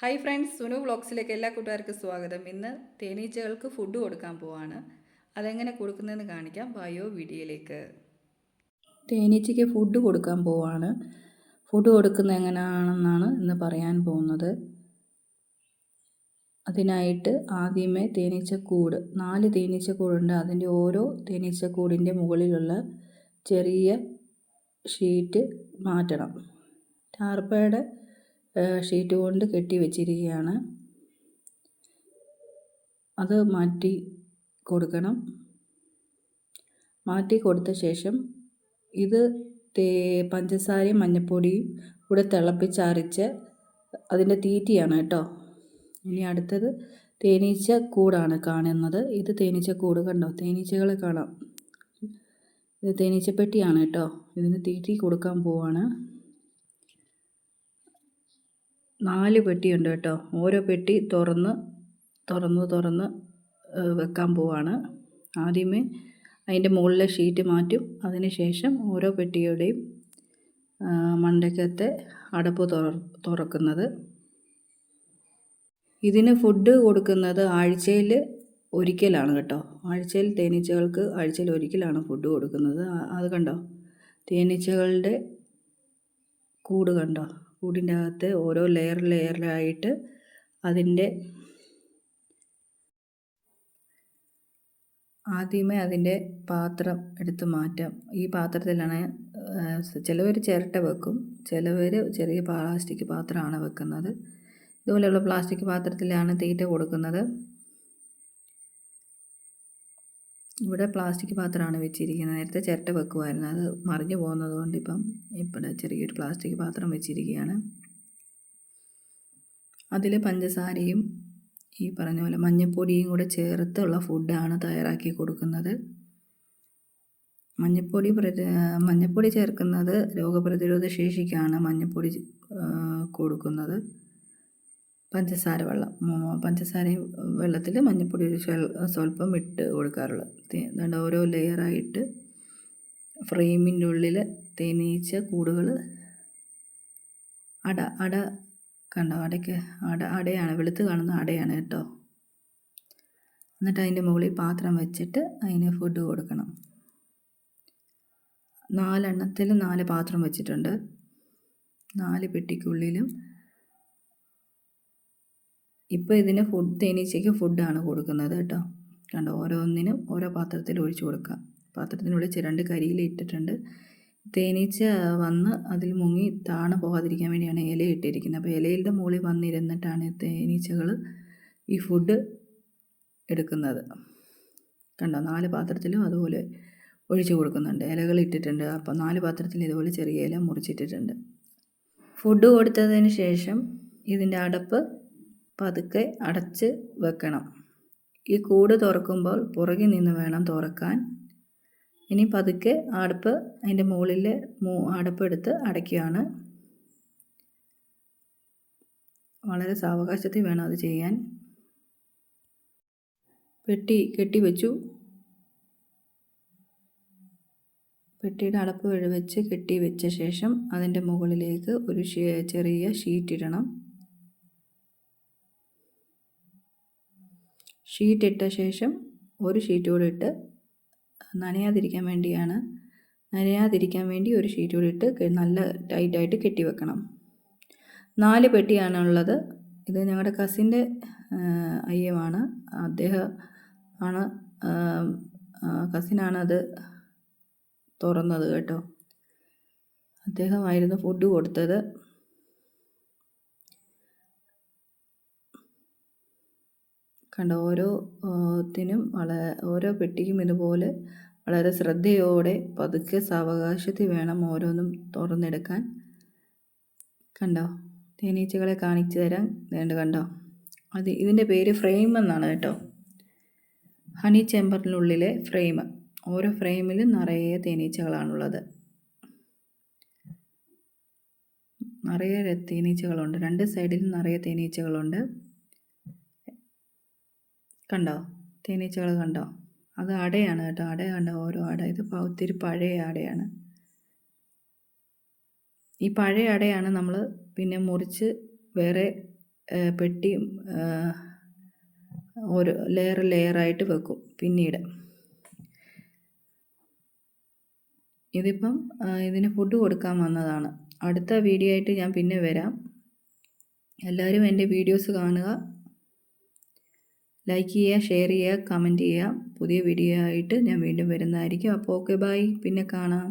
Hi friends Sunu വ്ളോഗ്സിലേക്ക് എല്ലാ കൂട്ടുകാർക്കും സ്വാഗതം. ഇന്ന് തേനീച്ചകൾക്ക് ഫുഡ് കൊടുക്കാൻ പോവാണ്. അതെങ്ങനെ കൊടുക്കുന്നതെന്ന് കാണിക്കാം. ബയോ വീഡിയോയിലേക്ക് തേനീച്ചയ്ക്ക് ഫുഡ് കൊടുക്കാൻ പോവാണ്. ഫുഡ് കൊടുക്കുന്നത് എങ്ങനെയാണെന്നാണ് ഇന്ന് പറയാൻ പോകുന്നത്. അതിനായിട്ട് ആദ്യമേ തേനീച്ചക്കൂട് നാല് തേനീച്ചക്കൂടുണ്ട്. അതിന്റെ ഓരോ തേനീച്ചക്കൂടിന്റെ മുകളിലുള്ള ചെറിയ ഷീറ്റ് മാറ്റണം. ടാർപ്പയുടെ ഷീറ്റ് കൊണ്ട് കെട്ടി വെച്ചിരിക്കുകയാണ്. അത് മാറ്റി കൊടുക്കണം. മാറ്റി കൊടുത്ത ശേഷം ഇത് തേ പഞ്ചസാരയും മഞ്ഞൾപ്പൊടിയും കൂടെ തിളപ്പിച്ചരച്ച് അതിന്റെ തീറ്റിയാണ് കേട്ടോ. ഇനി അടുത്തത് തേനീച്ച കൂടാണ് കാണുന്നത്. ഇത് തേനീച്ച കൂട് കണ്ടോ? തേനീച്ചകളെ കാണാം. ഇത് തേനീച്ചപ്പെട്ടിയാണ് കേട്ടോ. ഇതിന് തീറ്റി കൊടുക്കാൻ പോവാണ്. നാല് പെട്ടിയുണ്ട് കേട്ടോ. ഓരോ പെട്ടി തുറന്ന് തുറന്ന് തുറന്ന് വെക്കാൻ പോവാണ്. ആദ്യമേ അതിന്റെ മുകളിലെ ഷീറ്റ് മാറ്റും. അതിനുശേഷം ഓരോ പെട്ടിയുടെയും മണ്ടക്കത്തെ അടപ്പ് തുറക്കുന്നത്. ഇതിന് ഫുഡ് കൊടുക്കുന്നത് ആഴ്ചയിൽ ഒരിക്കലാണ് കേട്ടോ. ആഴ്ചയിൽ തേനീച്ചകൾക്ക് ആഴ്ചയിൽ ഒരിക്കലാണ് ഫുഡ് കൊടുക്കുന്നത്. അത് കണ്ടോ? തേനീച്ചകളുടെ കൂട് കണ്ടോ? കൂടിന്റെ അകത്ത് ഓരോ ലെയർ ലെയറിലായിട്ട് അതിന്റെ ആദ്യമേ അതിന്റെ പാത്രം എടുത്ത് മാറ്റാം. ഈ പാത്രത്തിലാണ് ചിലവർ ചിരട്ട വെക്കും. ചിലവർ ചെറിയ പ്ലാസ്റ്റിക് പാത്രമാണ് വെക്കുന്നത്. ഇതുപോലെയുള്ള പ്ലാസ്റ്റിക് പാത്രത്തിലാണ് തീറ്റ കൊടുക്കുന്നത്. ഇവിടെ പ്ലാസ്റ്റിക് പാത്രമാണ് വെച്ചിരിക്കുന്നത്. നേരത്തെ ചിരട്ട വെക്കുമായിരുന്നു. അത് മറിഞ്ഞു പോകുന്നത് കൊണ്ട് ഇപ്പം ഇവിടെ ചെറിയൊരു പ്ലാസ്റ്റിക് പാത്രം വെച്ചിരിക്കുകയാണ്. അതിൽ പഞ്ചസാരയും ഈ പറഞ്ഞ പോലെ മഞ്ഞപ്പൊടിയും കൂടെ ചേർത്തുള്ള ഫുഡാണ് തയ്യാറാക്കി കൊടുക്കുന്നത്. മഞ്ഞപ്പൊടി മഞ്ഞപ്പൊടി ചേർക്കുന്നത് രോഗപ്രതിരോധ ശേഷിക്കാണ് മഞ്ഞപ്പൊടി കൊടുക്കുന്നത്. പഞ്ചസാര വെള്ളം പഞ്ചസാര വെള്ളത്തിൽ മഞ്ഞൾപ്പൊടി ഒരു സ്വല്പം ഇട്ട് കൊടുക്കാറുള്ളത് അതുകൊണ്ട് ഓരോ ലെയറായിട്ട് ഫ്രെയിമിന്റെ ഉള്ളിൽ തേനീച്ച കൂടുകൾ അട അട കണ്ടോ? അടയ്ക്ക് അട അടയാണ് വെളുത്ത് കാണുന്ന അടയാണ് കേട്ടോ. എന്നിട്ട് അതിന്റെ മുകളിൽ പാത്രം വെച്ചിട്ട് അതിന് ഫുഡ് കൊടുക്കണം. നാലെണ്ണത്തിൽ നാല് പാത്രം വെച്ചിട്ടുണ്ട്. നാല് പെട്ടിക്കുള്ളിലും ഇപ്പോൾ ഇതിന് ഫുഡ് തേനീച്ചയ്ക്ക് ഫുഡാണ് കൊടുക്കുന്നത് കേട്ടോ. കണ്ടോ ഓരോന്നിനും ഓരോ പാത്രത്തിൽ ഒഴിച്ചു കൊടുക്കുക. പാത്രത്തിനുള്ളിൽ ചിരണ്ട് കരിയിൽ ഇട്ടിട്ടുണ്ട്. തേനീച്ച വന്ന് അതിൽ മുങ്ങി താണു പോകാതിരിക്കാൻ വേണ്ടിയാണ് ഇല ഇട്ടിരിക്കുന്നത്. അപ്പോൾ ഇലയുടെ മുകളിൽ വന്നിരുന്നിട്ടാണ് തേനീച്ചകൾ ഈ ഫുഡ് എടുക്കുന്നത്. കണ്ടോ നാല് പാത്രത്തിലും അതുപോലെ ഒഴിച്ചു കൊടുക്കുന്നുണ്ട്. ഇലകൾ ഇട്ടിട്ടുണ്ട്. അപ്പോൾ നാല് പാത്രത്തിൽ ഇതുപോലെ ചെറിയ ഇല മുറിച്ചിട്ടിട്ടുണ്ട്. ഫുഡ് കൊടുത്തതിന് ശേഷം ഇതിന്റെ അടപ്പ് പതുക്കെ അടച്ച് വെക്കണം. ഈ കൂട് തുറക്കുമ്പോൾ പുറകിൽ നിന്ന് വേണം തുറക്കാൻ. ഇനി പതുക്കെ അടുപ്പ് അതിന്റെ മുകളിൽ മൂ അടുപ്പെടുത്ത് അടയ്ക്കുകയാണ്. വളരെ സാവകാശത്തിൽ വേണം അത് ചെയ്യാൻ. പെട്ടി കെട്ടി വെച്ചു. പെട്ടിയുടെ അടപ്പ് വെച്ച് കെട്ടി വെച്ച ശേഷം അതിന്റെ മുകളിലേക്ക് ഒരു ചെറിയ ഷീറ്റ് ഇടണം. ഷീറ്റ് ഇട്ട ശേഷം ഒരു ഷീറ്റ് കൂടെ ഇട്ട് നനയാതിരിക്കാൻ വേണ്ടിയാണ് നനയാതിരിക്കാൻ വേണ്ടി ഒരു ഷീറ്റ് കൂടി ഇട്ട് നല്ല ടൈറ്റായിട്ട് കെട്ടി വെക്കണം. നാല് പെട്ടിയാണ് ഉള്ളത് ഇത് ഞങ്ങളുടെ കസിന്റെ അയ്യമാണ്. അദ്ദേഹം ആണ് കസിനാണ് അത് തുറന്നത് കേട്ടോ. അദ്ദേഹമായിരുന്നു ഫുഡ് കൊടുത്തത്. കണ്ട? ഓരോ ത്തിനും വളരെ ഓരോ പെട്ടിക്കും ഇതുപോലെ വളരെ ശ്രദ്ധയോടെ പതുക്കെ സാവകാശത്തിൽ വേണം ഓരോന്നും തുറന്നെടുക്കാൻ. കണ്ടോ? തേനീച്ചകളെ കാണിച്ചു തരാൻ വേണ്ട കണ്ടോ? അത് ഇതിന്റെ പേര് ഫ്രെയിം എന്നാണ് കേട്ടോ. ഹണി ചേമ്പറിനുള്ളിലെ ഫ്രെയിം. ഓരോ ഫ്രെയിമിലും നിറയെ തേനീച്ചകളാണുള്ളത്. നിറയെ തേനീച്ചകളുണ്ട്. രണ്ട് സൈഡിലും നിറയെ തേനീച്ചകളുണ്ട്. കണ്ടോ? തേനീച്ചകൾ കണ്ടോ? അത് അടയാണ് കേട്ടോ. അട കണ്ടോ? ഓരോ അട. ഇത് ഒത്തിരി പഴയ അടയാണ്. ഈ പഴയ അടയാണ് നമ്മൾ പിന്നെ മുറിച്ച് വേറെ പെട്ടി ഒരു ലെയർ ലെയറായിട്ട് വെക്കും പിന്നീട്. ഇതിപ്പം ഇതിന് ഫുഡ് കൊടുക്കാൻ വന്നതാണ്. അടുത്ത വീഡിയോ ആയിട്ട് ഞാൻ പിന്നെ വരാം. എല്ലാവരും എന്റെ വീഡിയോസ് കാണുക. ലൈക്ക് ചെയ്യുക ഷെയർ ചെയ്യുക കമന്റ് ചെയ്യുക. പുതിയ വീഡിയോ ആയിട്ട് ഞാൻ വീണ്ടും വരുന്നതായിരിക്കും. അപ്പോൾ ഓക്കെ ബൈ പിന്നെ കാണാം.